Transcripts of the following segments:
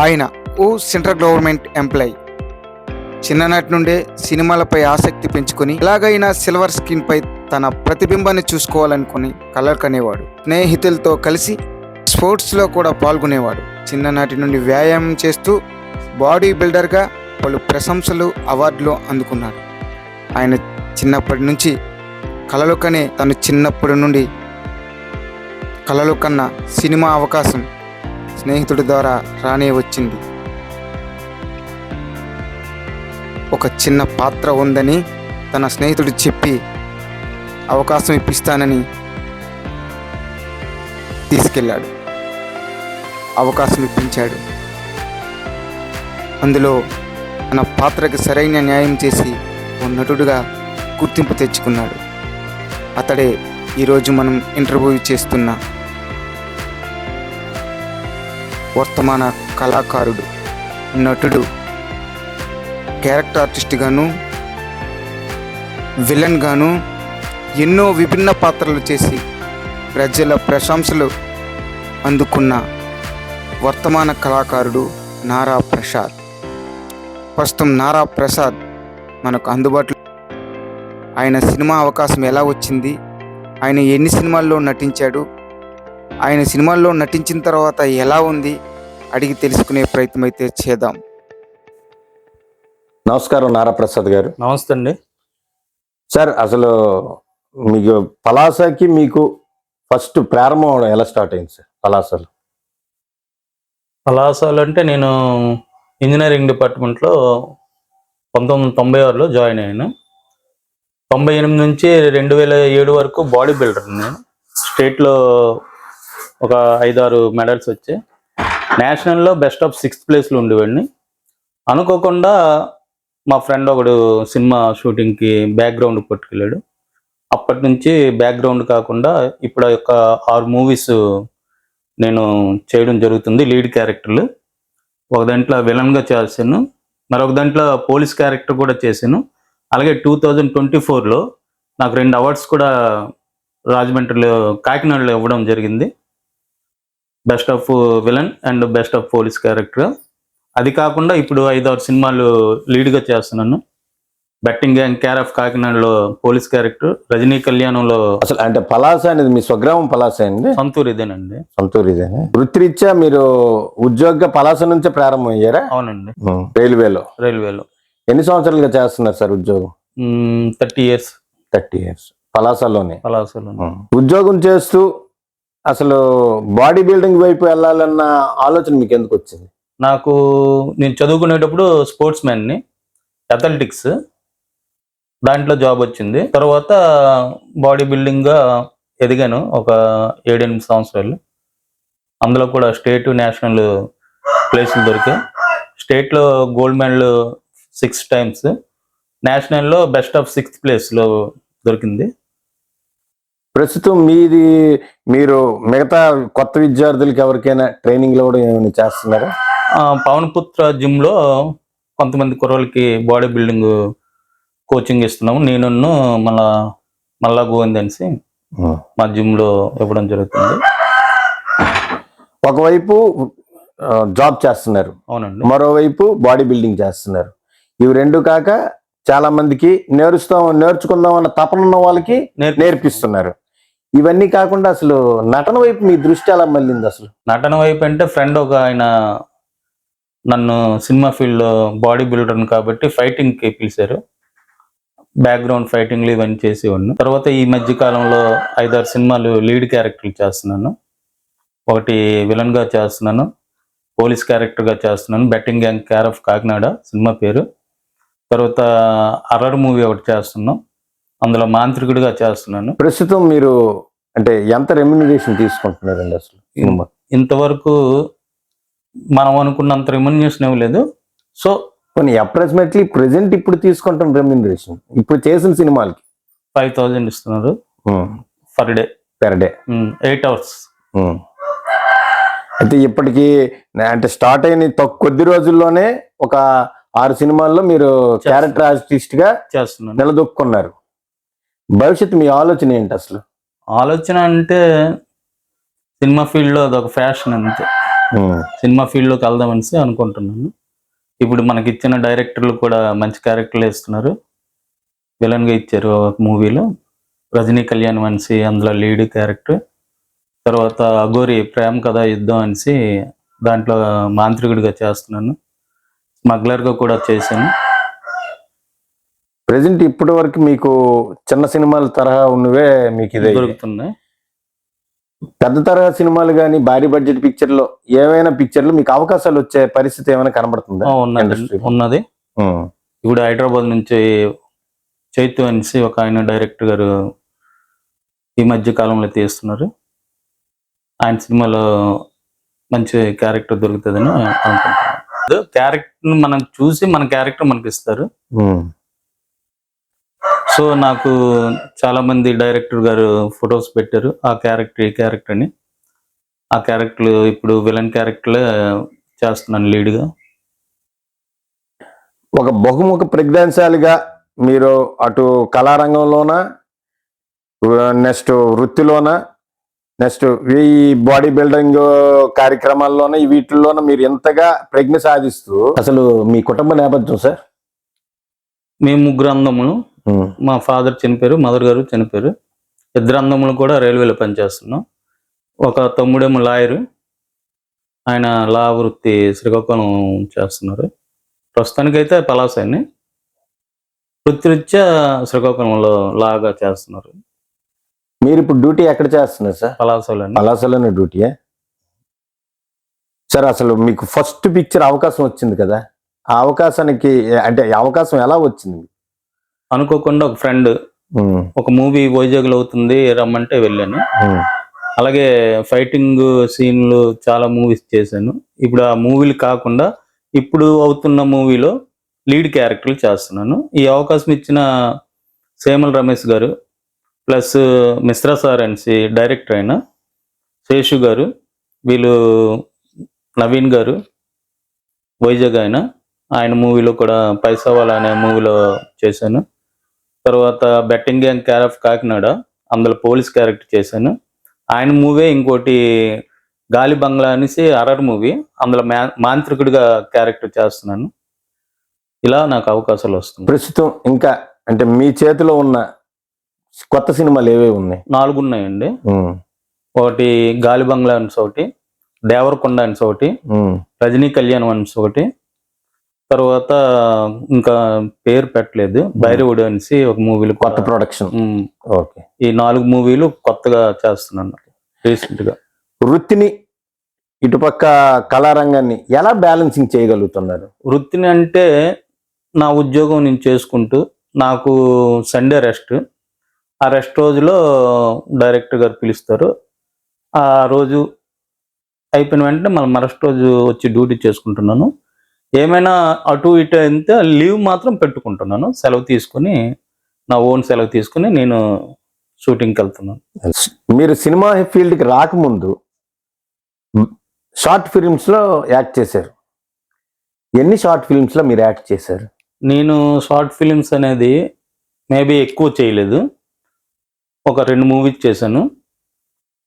ఆయన ఓ central government employee. చిన్ననాటి నుండే సినిమాలపై ఆసక్తి పెంచుకొని ఎలాగైనా సిల్వర్ స్క్రీన్ పై తన ప్రతిబింబాన్ని చూసుకోవాలనుకుని కలర్ కనేవాడు. స్నేహితులతో కలిసి స్పోర్ట్స్లో కూడా పాల్గొనేవాడు. చిన్ననాటి నుండి వ్యాయామం చేస్తూ బాడీ బిల్డర్గా పలు ప్రశంసలు అవార్డులు అందుకున్నాడు. ఆయన చిన్నప్పటి నుంచి కలలు కనే తను చిన్నప్పటి నుండి కలలు కన్న సినిమా అవకాశం స్నేహితుడి ద్వారా రానే వచ్చింది. ఒక చిన్న పాత్ర ఉందని తన స్నేహితుడు చెప్పి అవకాశం ఇప్పిస్తానని తీసుకెళ్ళాడు. అవకాశం ఇప్పించాడు. అందులో తన పాత్రకి సరైన న్యాయం చేసి ఓ నటుడుగా గుర్తింపు తెచ్చుకున్నాడు. అతడే ఈరోజు మనం ఇంటర్వ్యూ చేస్తున్న వర్తమాన కళాకారుడు నటుడు క్యారెక్టర్ ఆర్టిస్ట్గాను విలన్గాను ఎన్నో విభిన్న పాత్రలు చేసి ప్రజల ప్రశంసలు అందుకున్న వర్తమాన కళాకారుడు నారా ప్రసాద్. ప్రస్తుతం నారా ప్రసాద్ మనకు అందుబాటులో ఆయన సినిమా అవకాశం ఎలా వచ్చింది? ఆయన ఎన్ని సినిమాల్లో నటించాడు? ఆయన సినిమాల్లో నటించిన తర్వాత ఎలా ఉంది? అడిగి తెలుసుకునే ప్రయత్నం అయితే చేద్దాం. నమస్కారం నారాప్రసాద్ గారు. నమస్తే అండి. సార్ అసలు మీకు పలాసకి మీకు ఫస్ట్ ప్రారంభం అవడం ఎలా స్టార్ట్ అయింది సార్? పలాసలో. కళాశాల అంటే నేను ఇంజనీరింగ్ డిపార్ట్మెంట్లో పంతొమ్మిది వందల తొంభై ఆరులో జాయిన్ అయ్యాను. తొంభై ఎనిమిది నుంచి రెండు వేల ఏడు వరకు బాడీ బిల్డర్ నేను. స్టేట్లో ఒక ఐదారు మెడల్స్ వచ్చాయి. నేషనల్లో బెస్ట్ ఆఫ్ సిక్స్త్ ప్లేస్లో ఉండేవాడిని. అనుకోకుండా మా ఫ్రెండ్ ఒకడు సినిమా షూటింగ్కి బ్యాక్గ్రౌండ్ పట్టుకెళ్ళాడు. అప్పటి నుంచి బ్యాక్గ్రౌండ్ కాకుండా ఇప్పుడు యొక్క ఆరు మూవీస్ నేను చేయడం జరుగుతుంది లీడ్ క్యారెక్టర్లు. ఒక దాంట్లో విలన్గా చేశాను. మరొక దాంట్లో పోలీస్ క్యారెక్టర్ కూడా చేశాను. అలాగే టూ థౌజండ్ ట్వంటీ ఫోర్లో నాకు రెండు అవార్డ్స్ కూడా రాజమండ్రిలో కాకినాడలో ఇవ్వడం జరిగింది. Best of villain and best of police character. అది కాకుండా ఇప్పుడు ఐదారు సినిమాలు లీడ్గా చేస్తున్నాను. బెట్టింగ్ గ్యాంగ్ కేర్ ఆఫ్ కాకినాడలో పోలీస్ క్యారెక్టర్ రజనీ కళ్యాణంలో అసలు అంటే పలాస అనేది మీ స్వగ్రామం పలాస అండి? సొంతూరు ఇదేనండి. సొంతూరు ఇదేనా? వృత్తిరీత్యా మీరు ఉద్యోగ పలాస నుంచే ప్రారంభం అయ్యారా అవునండి రైల్వేలో? రైల్వేలో. ఎన్ని సంవత్సరాలుగా చేస్తున్నారు సార్ ఉద్యోగం? Thirty years. Thirty years. పలాసలోనే? పలాసలో ఉద్యోగం చేస్తూ అసలు బాడీ బిల్డింగ్ వైపు వెళ్ళాలన్న ఆలోచన మీకు ఎందుకు వచ్చింది? నాకు నేను చదువుకునేటప్పుడు స్పోర్ట్స్ మ్యాన్ని అథ్లెటిక్స్ దాంట్లో జాబ్ వచ్చింది. తర్వాత బాడీ బిల్డింగ్గా ఎదిగాను ఒక ఏడెనిమిది సంవత్సరాలు. అందులో కూడా స్టేట్ నేషనల్ ప్లేసులు దొరికాయి. స్టేట్లో గోల్డ్ మెడల్ సిక్స్ టైమ్స్. నేషనల్లో బెస్ట్ ఆఫ్ సిక్స్త్ ప్లేస్లో దొరికింది. ప్రస్తుతం మీది మీరు మిగతా కొత్త విద్యార్థులకి ఎవరికైనా ట్రైనింగ్ ఇవ్వడం ఏమైనా చేస్తున్నారా? పవన్ పుత్ర జిమ్లో కొంతమంది కుర్రోళ్ళకి బాడీ బిల్డింగ్ కోచింగ్ ఇస్తున్నాము. నేను మళ్ళా మళ్ళా గోవింద్ అనేసి మా జిమ్లో ఇవ్వడం జరుగుతుంది. ఒకవైపు జాబ్ చేస్తున్నారు. అవునండి. మరోవైపు బాడీ బిల్డింగ్ చేస్తున్నారు. ఇవి రెండు కాక చాలా మందికి నేర్చుతాం నేర్చుకుందాం అన్న తపన ఉన్న వాళ్ళకి నేర్పి- నేర్పిస్తున్నారు. ఇవన్నీ కాకుండా అసలు నటన వైపు మీ దృష్టి ఎలా మళ్ళింది అసలు? నటన వైపు అంటే ఫ్రెండ్ ఒక ఆయన నన్ను సినిమా ఫీల్డ్లో బాడీ బిల్డర్ కాబట్టి ఫైటింగ్కి పిలిచారు. బ్యాక్గ్రౌండ్ ఫైటింగ్లు ఇవన్నీ చేసేవాడిని. తర్వాత ఈ మధ్య కాలంలో ఐదారు సినిమాలు లీడ్ క్యారెక్టర్లు చేస్తున్నాను. ఒకటి విలన్గా చేస్తున్నాను. పోలీస్ క్యారెక్టర్గా చేస్తున్నాను. Betting gang care of Kakinada cinema పేరు. తర్వాత అర్రర్ మూవీ ఒకటి చేస్తున్నాం. అందులో మాంత్రికుడిగా చేస్తున్నాను. ప్రస్తుతం మీరు అంటే ఎంత రెమ్యునరేషన్ తీసుకుంటున్నారండి అసలు సినిమా ఇంతవరకు మనం అనుకున్నంత రెమ్యునేషన్ ఇవ్వలేదు సో కొన్ని అప్రాక్సిమేట్లీ ప్రెసెంట్ ఇప్పుడు తీసుకుంటాం రెమ్యునరేషన్ ఇప్పుడు చేసిన సినిమాలకి? ఫైవ్ థౌజండ్ ఇస్తున్నారు. Per day per day eight hours అయితే ఇప్పటికి అంటే స్టార్ట్ అయిన తక్కువ కొద్ది రోజుల్లోనే ఒక ఆరు సినిమాల్లో మీరు క్యారెక్టర్ ఆర్టిస్ట్గా నిలదొక్కున్నారు. భవిష్యత్తు మీ ఆలోచన ఏంటి అసలు? ఆలోచన అంటే సినిమా ఫీల్డ్లో అదొక ఫ్యాషన్ అంతే. సినిమా ఫీల్డ్లోకి వెళ్దామనేసి అనుకుంటున్నాను. ఇప్పుడు మనకి ఇచ్చిన డైరెక్టర్లు కూడా మంచి క్యారెక్టర్లు ఇస్తున్నారు విలన్గా ఇచ్చారు మూవీలో. రజనీ కళ్యాణ్ మనిషి అందులో లీడ్ క్యారెక్టర్. తర్వాత అఘోరి ప్రేమ కథ యుద్ధం అనేసి దాంట్లో మాంత్రికుడిగా చేస్తున్నాను. స్మగ్లర్గా కూడా చేశాను. ప్రజెంట్ ఇప్పటి వరకు మీకు చిన్న సినిమాల తరహా ఉన్నవే మీకు ఇదే. దొరుకుతున్నాయి. పెద్ద తరహా సినిమాలు కానీ భారీ బడ్జెట్ పిక్చర్లో ఏమైనా పిక్చర్లు మీకు అవకాశాలు వచ్చే పరిస్థితి ఏమైనా కనబడుతుందా? ఉన్నది. ఇప్పుడు హైదరాబాద్ నుంచి చైతు అనేసి ఒక ఆయన డైరెక్టర్ గారు ఈ మధ్య కాలంలో తీస్తున్నారు ఆయన సినిమాలో మంచి క్యారెక్టర్ దొరుకుతుందని అనుకుంటున్నాను. క్యారెక్టర్ మనం చూసి మన క్యారెక్టర్ మనకి ఇస్తారు. సో నాకు చాలా మంది డైరెక్టర్ గారు ఫొటోస్ పెట్టారు. ఆ క్యారెక్టర్ ఈ క్యారెక్టర్ అని. ఆ క్యారెక్టర్ ఇప్పుడు విలన్ క్యారెక్టర్ చేస్తున్నాను lead గా. ఒక బహుముఖ ప్రజ్ఞాశాలిగా మీరు అటు కళారంగంలోన నెక్స్ట్ వృత్తిలోన నెక్స్ట్ ఈ బాడీ బిల్డింగ్ కార్యక్రమాల్లోన ఈ వీటిల్లోన మీరు ఎంతగా ప్రజ్ఞ సాధిస్తూ? అసలు మీ కుటుంబ నేపథ్యం సార్? మేము ముగ్గురు అందములు మా ఫాదర్ చనిపోయారు మదర్ గారు చనిపోయారు. ఇద్దరు అందములు కూడా రైల్వేలో పనిచేస్తున్నాం. ఒక తమ్ముడేమో లాయరు ఆయన లా వృత్తి శ్రీకాకుళం చేస్తున్నారు. ప్రస్తుతానికైతే పలాసని వృత్తిరీత్యా శ్రీకాకుళంలో లాగా చేస్తున్నారు. మీరు ఇప్పుడు డ్యూటీ ఎక్కడ చేస్తున్నారు సార్? పలాసలోని పలాసలోనే డ్యూటీయా? సార్ అసలు మీకు ఫస్ట్ పిక్చర్ అవకాశం వచ్చింది కదా. ఆ అవకాశానికి అంటే అవకాశం ఎలా వచ్చింది? అనుకోకుండా ఒక ఫ్రెండ్ ఒక మూవీ వైజాగ్లో అవుతుంది రమ్మంటే వెళ్ళాను. అలాగే ఫైటింగ్ సీన్లు చాలా మూవీస్ చేశాను. ఇప్పుడు ఆ మూవీలు కాకుండా ఇప్పుడు అవుతున్న మూవీలో లీడ్ క్యారెక్టర్లు చేస్తున్నాను. ఈ అవకాశం ఇచ్చిన సేమల్ రమేష్ గారు ప్లస్ మిశ్రా సార్ అనేసి డైరెక్టర్ అయిన శేషు గారు వీళ్ళు నవీన్ గారు వైజాగ్ ఆయన ఆయన మూవీలో కూడా పైసవాల్ అనే మూవీలో చేశాను. తర్వాత betting gang care of Kakinada అందులో పోలీస్ క్యారెక్టర్ చేశాను. ఆయన మూవీ ఇంకోటి గాలి బంగ్లా అనేసి అరర్ మూవీ అందులో మా- మాంత్రికుడిగా క్యారెక్టర్ చేస్తున్నాను. ఇలా నాకు అవకాశాలు వస్తుంది ప్రస్తుతం ఇంకా అంటే మీ చేతిలో ఉన్న కొత్త సినిమాలు ఏవే ఉన్నాయి? నాలుగు ఉన్నాయండి. ఒకటి గాలి బంగ్లా అనేసి ఒకటి దేవరకొండ అనేసి ఒకటి రజనీ కళ్యాణ్ అనేసి ఒకటి తర్వాత ఇంకా పేరు పెట్టలేదు. భైరవుడు అనేసి ఒక మూవీలు కొత్త ప్రొడక్షన్ ఓకే. ఈ నాలుగు మూవీలు కొత్తగా చేస్తున్నాను. రీసెంట్గా వృత్తిని ఇటుపక్క కళారంగాన్ని ఎలా బ్యాలెన్సింగ్ చేయగలుగుతున్నారు? వృత్తిని అంటే నా ఉద్యోగం నేను చేసుకుంటూ నాకు సండే రెస్ట్ ఆ రెస్ట్ రోజులో డైరెక్టర్ గారు పిలుస్తారు. ఆ రోజు అయిపోయిన వెంటనే మళ్ళీ మరస్ట్ రోజు వచ్చి డ్యూటీ చేసుకుంటున్నాను. ఏమైనా అటు ఇటు అయితే లీవ్ మాత్రం పెట్టుకుంటున్నాను. సెలవు తీసుకుని నా ఓన్ సెలవు తీసుకుని నేను షూటింగ్కి వెళ్తున్నాను. మీరు సినిమా ఫీల్డ్కి రాకముందు షార్ట్ ఫిల్మ్స్లో యాక్ట్ చేశారు. ఎన్ని షార్ట్ ఫిల్మ్స్లో మీరు యాక్ట్ చేశారు? నేను షార్ట్ ఫిలిమ్స్ అనేది మేబీ ఎక్కువ చేయలేదు. ఒక రెండు మూవీస్ చేశాను.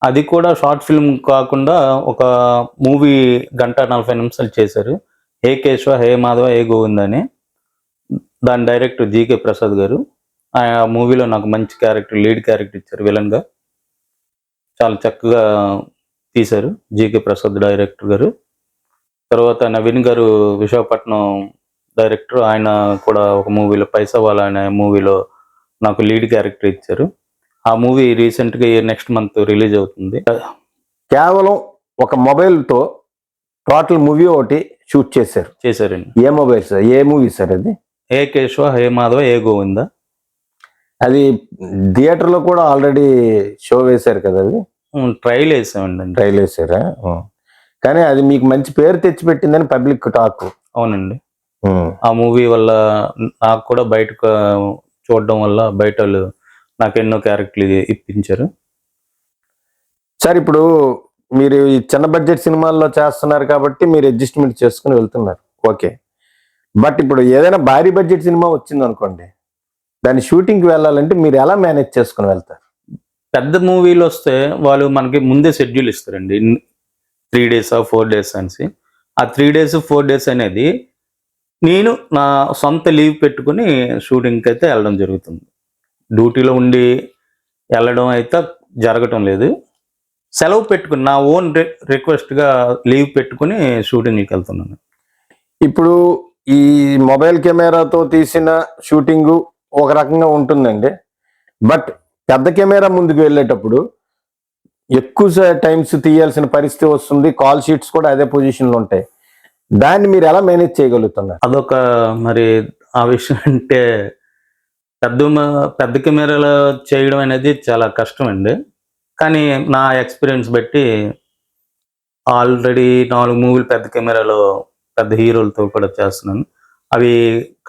అది కూడా షార్ట్ ఫిల్మ్ కాకుండా ఒక మూవీ గంట నలభై నిమిషాలు చేశారు. హే కేశవ హే మాధవ హే గోవింద్ అని దాని డైరెక్టర్ జీకే ప్రసాద్ గారు. ఆ మూవీలో నాకు మంచి క్యారెక్టర్ లీడ్ క్యారెక్టర్ ఇచ్చారు విలన్గా చాలా చక్కగా తీశారు జీకే ప్రసాద్ డైరెక్టర్ గారు. తర్వాత నవీన్ గారు విశాఖపట్నం డైరెక్టర్ ఆయన కూడా ఒక మూవీలో పైసవాల్ అనే మూవీలో నాకు లీడ్ క్యారెక్టర్ ఇచ్చారు. ఆ మూవీ రీసెంట్గా నెక్స్ట్ మంత్ రిలీజ్ అవుతుంది. కేవలం ఒక మొబైల్తో టోటల్ మూవీ ఒకటి షూట్ చేశారు. చేశారండి. ఏ మొబైల్ సార్? ఏ మూవీ సార్ అది? ఏ కేశవ హే మాధవ ఏ గోవింద? అది థియేటర్లో కూడా ఆల్రెడీ షో వేశారు కదా అది? ట్రైల్ వేసామండి. ట్రైల్ వేసారా. కానీ అది మీకు మంచి పేరు తెచ్చిపెట్టిందని పబ్లిక్ టాక్. అవునండి. ఆ మూవీ వల్ల నాకు కూడా బయటకు చూడడం వల్ల బయట వాళ్ళు నాకు ఎన్నో క్యారెక్టర్లు ఇప్పించారు. సార్ ఇప్పుడు మీరు ఈ చిన్న బడ్జెట్ సినిమాల్లో చేస్తున్నారు కాబట్టి మీరు అడ్జస్ట్మెంట్ చేసుకుని వెళ్తున్నారు. ఓకే బట్ ఇప్పుడు ఏదైనా భారీ బడ్జెట్ సినిమా వచ్చింది అనుకోండి దాని షూటింగ్కి వెళ్ళాలంటే మీరు ఎలా మేనేజ్ చేసుకుని వెళ్తారు? పెద్ద మూవీలు వస్తే వాళ్ళు మనకి ముందే షెడ్యూల్ ఇస్తారండి. త్రీ డేస్ ఫోర్ డేస్ అనేసి. ఆ త్రీ డేస్ ఫోర్ డేస్ అనేది నేను నా సొంత లీవ్ పెట్టుకుని షూటింగ్కి అయితే వెళ్ళడం జరుగుతుంది. డ్యూటీలో ఉండి వెళ్ళడం అయితే జరగటం లేదు. సెలవు పెట్టుకుని నా ఓన్ రిక్వెస్ట్గా లీవ్ పెట్టుకుని షూటింగ్కి వెళ్తున్నాను. ఇప్పుడు ఈ మొబైల్ కెమెరాతో తీసిన షూటింగ్ ఒక రకంగా ఉంటుందండి. బట్ పెద్ద కెమెరా ముందుకు వెళ్ళేటప్పుడు ఎక్కువ టైమ్స్ తీయాల్సిన పరిస్థితి వస్తుంది. కాల్ షీట్స్ కూడా అదే పొజిషన్లో ఉంటాయి. దాన్ని మీరు ఎలా మేనేజ్ చేయగలుగుతున్నారు? అదొక మరి ఆ విషయం అంటే పెద్ద పెద్ద కెమెరాలో చేయడం అనేది చాలా కష్టం అండి కానీ నా ఎక్స్పీరియన్స్ బట్టి ఆల్రెడీ నాలుగు మూవీలు పెద్ద కెమెరాలో పెద్ద హీరోలతో కూడా చేస్తున్నాను. అవి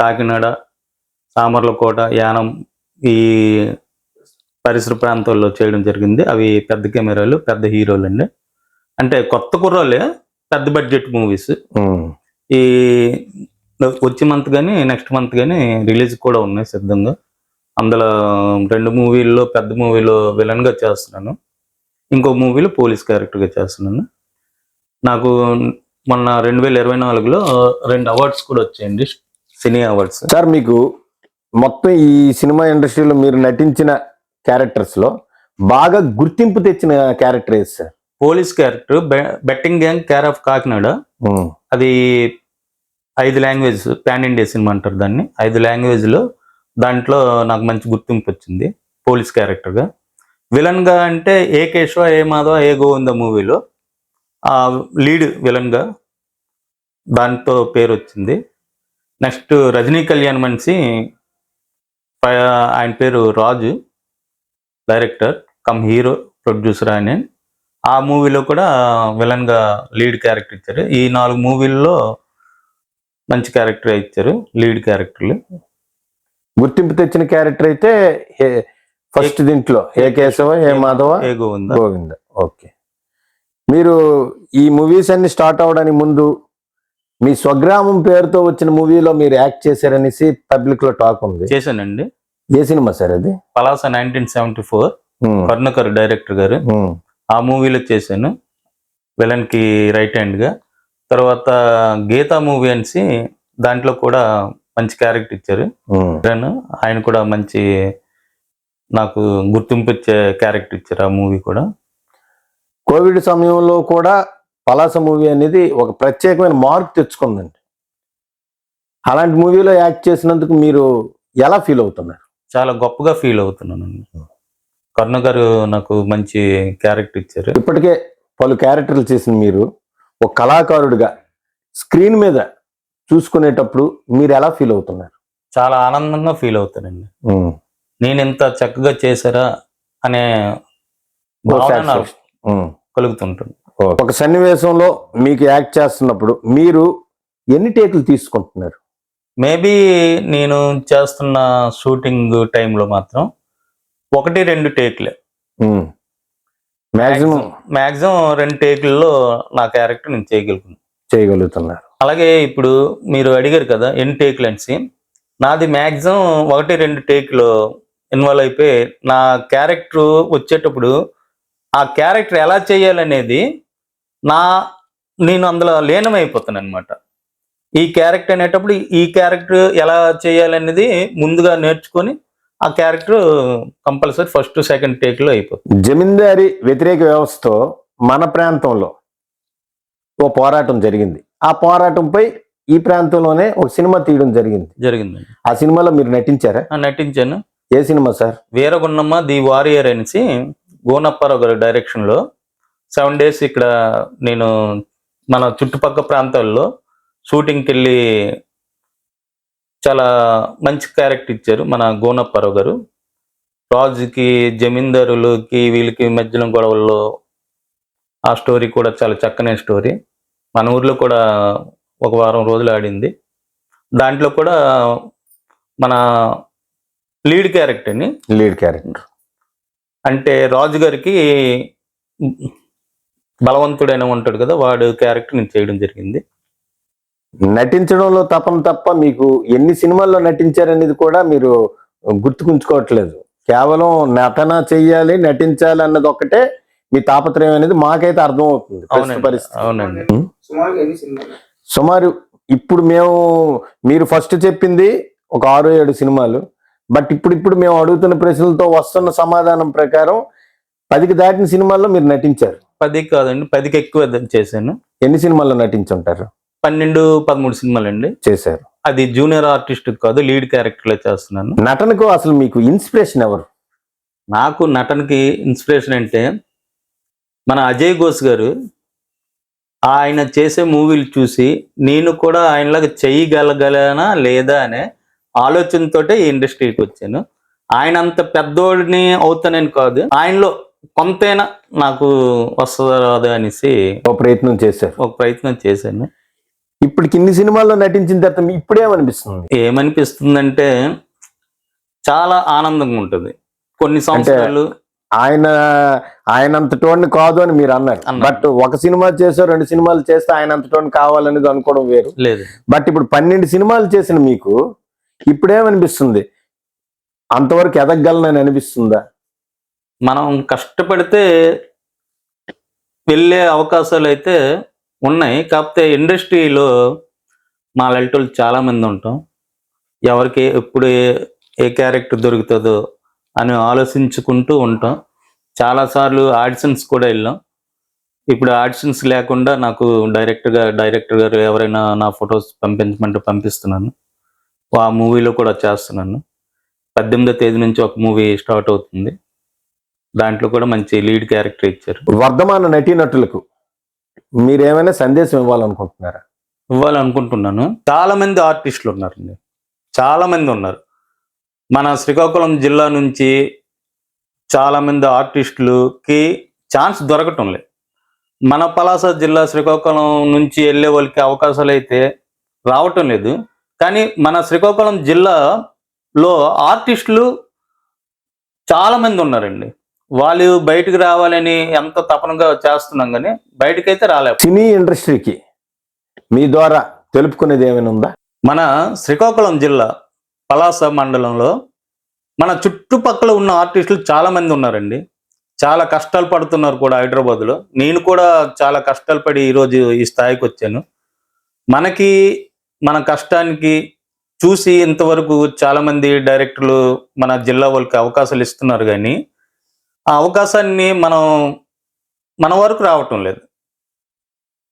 కాకినాడ సామర్లకోట యానం ఈ పరిసర ప్రాంతాల్లో చేయడం జరిగింది. అవి పెద్ద కెమెరాలు పెద్ద హీరోలు అండి అంటే కొత్త కుర్రోలే పెద్ద బడ్జెట్ మూవీస్. ఈ వచ్చే మంత్ కానీ నెక్స్ట్ మంత్ కానీ రిలీజ్ కూడా ఉన్నాయి సిద్ధంగా. అందులో రెండు మూవీల్లో పెద్ద మూవీలో విలన్గా చేస్తున్నాను. ఇంకో మూవీలో పోలీస్ క్యారెక్టర్గా చేస్తున్నాను. నాకు మొన్న రెండు వేల ఇరవై నాలుగులో రెండు అవార్డ్స్ కూడా వచ్చాయండి. సినీ అవార్డ్స్ సార్ మీకు మొత్తం ఈ సినిమా ఇండస్ట్రీలో మీరు నటించిన క్యారెక్టర్స్లో బాగా గుర్తింపు తెచ్చిన క్యారెక్టర్ ఏది sir? Police character betting gang care of Kakinada. అది ఐదు లాంగ్వేజ్ పాన్ ఇండియా సినిమా అంటారు దాన్ని. ఐదు లాంగ్వేజ్లో దాంట్లో నాకు మంచి గుర్తింపు వచ్చింది పోలీస్ క్యారెక్టర్గా. విలన్గా అంటే ఏ కేశవ ఏ మాధవ ఏ గోవింద మూవీలో ఆ లీడ్ విలన్గా దాంతో పేరు వచ్చింది. నెక్స్ట్ రజనీ కళ్యాణ్ మనిషి ఆయన పేరు Raju director cum hero producer ఆయన. ఆ మూవీలో కూడా విలన్గా లీడ్ క్యారెక్టర్ ఇచ్చారు. ఈ నాలుగు మూవీల్లో మంచి క్యారెక్టర్ ఇచ్చారు లీడ్ క్యారెక్టర్లు. గుర్తింపు తెచ్చిన క్యారెక్టర్ అయితే ఫస్ట్ దీంట్లో ఏ కేశవ ఏ మాధవ ఏ గోవింద. గోవింద. ఓకే. మీరు ఈ మూవీస్ అన్ని స్టార్ట్ అవడానికి ముందు మీ స్వగ్రామం పేరుతో వచ్చిన మూవీలో మీరు యాక్ట్ చేశారనేసి పబ్లిక్లో టాక్ ఉంది. చేశానండి. ఏ సినిమా సార్ అది? Palasa nineteen seventy four Karunakar director garu. ఆ మూవీలో చేశాను. విలన్కి రైట్ హ్యాండ్గా తర్వాత గీతా మూవీ అనేసి దాంట్లో కూడా మంచి క్యారెక్టర్ ఇచ్చారు. ఆయన కూడా మంచి నాకు గుర్తింపు ఇచ్చే క్యారెక్టర్ ఇచ్చారు ఆ మూవీ కూడా. కోవిడ్ సమయంలో కూడా పలాస మూవీ అనేది ఒక ప్రత్యేకమైన మార్క్ తెచ్చుకుందండి. అలాంటి మూవీలో యాక్ట్ చేసినందుకు మీరు ఎలా ఫీల్ అవుతున్నారు? చాలా గొప్పగా ఫీల్ అవుతున్నాను కరుణ గారు నాకు మంచి క్యారెక్టర్ ఇచ్చారు. ఇప్పటికే పలు క్యారెక్టర్లు చేసిన మీరు ఒక కళాకారుడిగా స్క్రీన్ మీద చూసుకునేటప్పుడు మీరు ఎలా ఫీల్ అవుతున్నారు? చాలా ఆనందంగా ఫీల్ అవుతానండి. నేను ఇంత చక్కగా చేశారా అనే. కలుగుతుంటుంది. ఒక సన్నివేశంలో మీకు యాక్ట్ చేస్తున్నప్పుడు మీరు ఎన్ని టేకులు తీసుకుంటున్నారు? మేబీ నేను చేస్తున్న షూటింగ్ టైంలో మాత్రం ఒకటి రెండు టేక్లే. మాక్సిమం మాక్సిమం రెండు టేకుల్లో నా క్యారెక్టర్ నేను చేయగలుగుతాను చేయగలుగుతున్నారు. అలాగే ఇప్పుడు మీరు అడిగారు కదా ఎన్ని టేకులు అనేసి నాది మ్యాక్సిమం ఒకటి రెండు టేకులు ఇన్వాల్వ్ అయిపోయి నా క్యారెక్టర్ వచ్చేటప్పుడు ఆ క్యారెక్టర్ ఎలా చేయాలనేది నా నేను అందులో లీనమైపోతాను అనమాట ఈ క్యారెక్టర్ అనేటప్పుడు ఈ క్యారెక్టర్ ఎలా చేయాలనేది ముందుగా నేర్చుకొని ఆ క్యారెక్టర్ కంపల్సరీ ఫస్ట్ సెకండ్ టేక్లో అయిపోతుంది. జమీందారీ వ్యతిరేక వ్యవస్థతో మన ప్రాంతంలో ఓ పోరాటం జరిగింది. ఆ పోరాటంపై ఈ ప్రాంతంలోనే ఒక సినిమా తీయడం జరిగింది. జరిగిందండి ఆ సినిమాలో మీరు నటించారా? నటించాను. ఏ సినిమా సార్? వీరగున్నమ్మ ది వారియర్ అనేసి గోనప్పారావు గారి డైరెక్షన్లో సెవెన్ డేస్ ఇక్కడ నేను మన చుట్టుపక్కల ప్రాంతాల్లో షూటింగ్కి వెళ్ళి చాలా మంచి క్యారెక్టర్ ఇచ్చారు మన గోనప్పారావు గారు. రాజుకి జమీందారులకి వీళ్ళకి మధ్యలో గొడవల్లో ఆ స్టోరీ కూడా చాలా చక్కని స్టోరీ మన ఊర్లో కూడా ఒక వారం రోజులు ఆడింది. దాంట్లో కూడా మన లీడ్ క్యారెక్టర్ని లీడ్ క్యారెక్టర్. అంటే రాజు గారికి బలవంతుడైన ఉంటాడు కదా వాడు క్యారెక్టర్ నేను చేయడం జరిగింది. నటించడంలో తపన తప్ప మీకు ఎన్ని సినిమాల్లో నటించారనేది కూడా మీరు గుర్తుకుంచుకోవట్లేదు కేవలం నటన చెయ్యాలి నటించాలి అన్నది ఒక్కటే మీ తాపత్రయం అనేది మాకైతే అర్థం అవుతుంది పరిస్థితి. అవునండి. సుమారు ఇప్పుడు మేము మీరు ఫస్ట్ చెప్పింది ఒక ఆరు ఏడు సినిమాలు. బట్ ఇప్పుడు ఇప్పుడు మేము అడుగుతున్న ప్రశ్నలతో వస్తున్న సమాధానం ప్రకారం పదికి దాటిన సినిమాల్లో మీరు నటించారు. పది కాదండి పదికి ఎక్కువ చేశాను. ఎన్ని సినిమాల్లో నటించుంటారు? పన్నెండు పదమూడు సినిమాలు అండి చేశారు. అది జూనియర్ ఆర్టిస్ట్ కాదు లీడ్ క్యారెక్టర్లో చేస్తున్నాను. నటనకు అసలు మీకు ఇన్స్పిరేషన్ ఎవరు? నాకు నటనకి ఇన్స్పిరేషన్ అంటే మన అజయ్ ఘోష్ గారు ఆయన చేసే మూవీలు చూసి నేను కూడా ఆయనలాగా చేయగలగలనా లేదా అనే ఆలోచనతోటే ఈ ఇండస్ట్రీకి వచ్చాను. ఆయన అంత పెద్దోడిని అవుతానని కాదు. ఆయనలో కొంతైనా నాకు వస్తుందా రాదా అనేసి ఓ ప్రయత్నం చేశారు. ఒక ప్రయత్నం చేశాను. ఇప్పటికి ఇన్ని సినిమాల్లో నటించిన తర్వాత ఇప్పుడేమనిపిస్తుంది? ఏమనిపిస్తుందంటే చాలా ఆనందంగా ఉంటుంది. కొన్ని సంవత్సరాలు ఆయన ఆయన అంతటోడిని కాదు అని మీరు అన్నారు. బట్ ఒక సినిమా చేసో రెండు సినిమాలు చేస్తే ఆయన అంతటోని కావాలనేది అనుకోవడం వేరు. లేదు. బట్ ఇప్పుడు పన్నెండు సినిమాలు చేసిన మీకు ఇప్పుడేమనిపిస్తుంది? అంతవరకు ఎదగలనని అనిపిస్తుందా? మనం కష్టపడితే వెళ్ళే అవకాశాలు అయితే ఉన్నాయి. కాకపోతే ఇండస్ట్రీలో మా లలిటోళ్ళు చాలా మంది ఉంటాం. ఎవరికి ఎప్పుడు ఏ క్యారెక్టర్ దొరుకుతుందో అని ఆలోచించుకుంటూ ఉంటాం. చాలాసార్లు ఆడిషన్స్ కూడా వెళ్ళాం. ఇప్పుడు ఆడిషన్స్ లేకుండా నాకు డైరెక్ట్గా డైరెక్టర్ గారు ఎవరైనా నా ఫొటోస్ పంపించమంటే పంపిస్తున్నాను. ఆ మూవీలో కూడా చేస్తున్నాను. పద్దెనిమిదో తేదీ నుంచి ఒక మూవీ స్టార్ట్ అవుతుంది. దాంట్లో కూడా మంచి లీడ్ క్యారెక్టర్ ఇచ్చారు. వర్ధమాన నటీనటులకు మీరేమైనా సందేశం ఇవ్వాలనుకుంటున్నారా? ఇవ్వాలనుకుంటున్నాను. చాలా మంది ఆర్టిస్టులు ఉన్నారండి. చాలా మంది ఉన్నారు. మన శ్రీకాకుళం జిల్లా నుంచి చాలా మంది ఆర్టిస్టులకి ఛాన్స్ దొరకటం లేదు మన పలాస జిల్లా శ్రీకాకుళం నుంచి వెళ్ళే వాళ్ళకి అవకాశాలు అయితే రావటం లేదు. కానీ మన శ్రీకాకుళం జిల్లాలో ఆర్టిస్టులు చాలా మంది ఉన్నారండి. వాళ్ళు బయటకు రావాలని ఎంత తపనగా చేస్తున్నాం కానీ బయటకైతే రాలే. సినీ ఇండస్ట్రీకి మీ ద్వారా తెలుపుకునేది ఏమైనా ఉందా? మన శ్రీకాకుళం జిల్లా పలాస మండలంలో మన చుట్టుపక్కల ఉన్న ఆర్టిస్టులు చాలామంది ఉన్నారండి. చాలా కష్టాలు పడుతున్నారు కూడా హైదరాబాద్లో. నేను కూడా చాలా కష్టాలు పడి ఈరోజు ఈ స్థాయికి వచ్చాను. మనకి మన కష్టానికి చూసి ఇంతవరకు చాలామంది డైరెక్టర్లు మన జిల్లా వాళ్ళకి అవకాశాలు ఇస్తున్నారు కానీ ఆ అవకాశాన్ని మనం మన వరకు రావటం లేదు.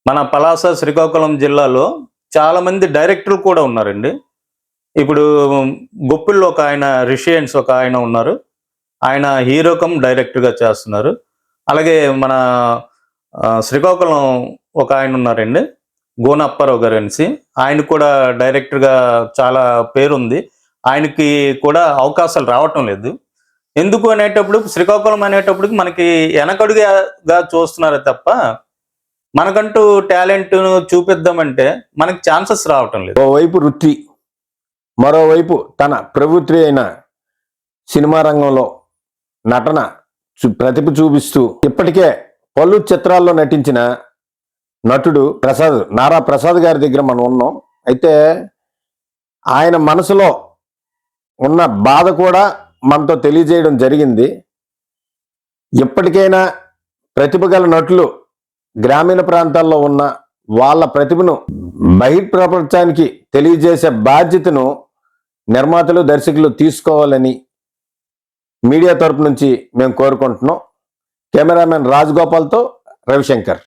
మన పలాస శ్రీకాకుళం జిల్లాలో చాలామంది డైరెక్టర్లు కూడా ఉన్నారండి. ఇప్పుడు గొప్పుల్లో ఒక ఆయన రిషియన్స్ ఒక ఆయన ఉన్నారు. ఆయన హీరో కమ్ డైరెక్టర్గా చేస్తున్నారు. అలాగే మన శ్రీకాకుళం ఒక ఆయన ఉన్నారండి. గోనప్పారావు గారు అనేసి. ఆయన కూడా డైరెక్టర్గా చాలా పేరుంది. ఆయనకి కూడా అవకాశాలు రావటం లేదు. ఎందుకు అనేటప్పుడు శ్రీకాకుళం అనేటప్పటికి మనకి వెనకడుగా చూస్తున్నారు తప్ప మనకంటూ టాలెంట్ చూపిద్దామంటే మనకి ఛాన్సెస్ రావటం లేదు. ఓవైపు వృత్తి మరోవైపు తన ప్రవృత్తి అయిన సినిమా రంగంలో నటన చూ- ప్రతిభ చూపిస్తూ ఇప్పటికే పలు చిత్రాల్లో నటించిన నటుడు ప్రసాద్ నారా ప్రసాద్ గారి దగ్గర మనం ఉన్నాం. అయితే ఆయన మనసులో ఉన్న బాధ కూడా మనతో తెలియజేయడం జరిగింది. ఎప్పటికైనా ప్రతిభ గల నటులు గ్రామీణ ప్రాంతాల్లో ఉన్న వాళ్ళ ప్రతిభను బహిర్ప్రపంచానికి తెలియజేసే బాధ్యతను నిర్మాతలు దర్శకులు తీసుకోవాలని మీడియా తరపు నుంచి మేము కోరుకుంటున్నాం. కెమెరామెన్ రాజగోపాల్తో రవిశంకర్.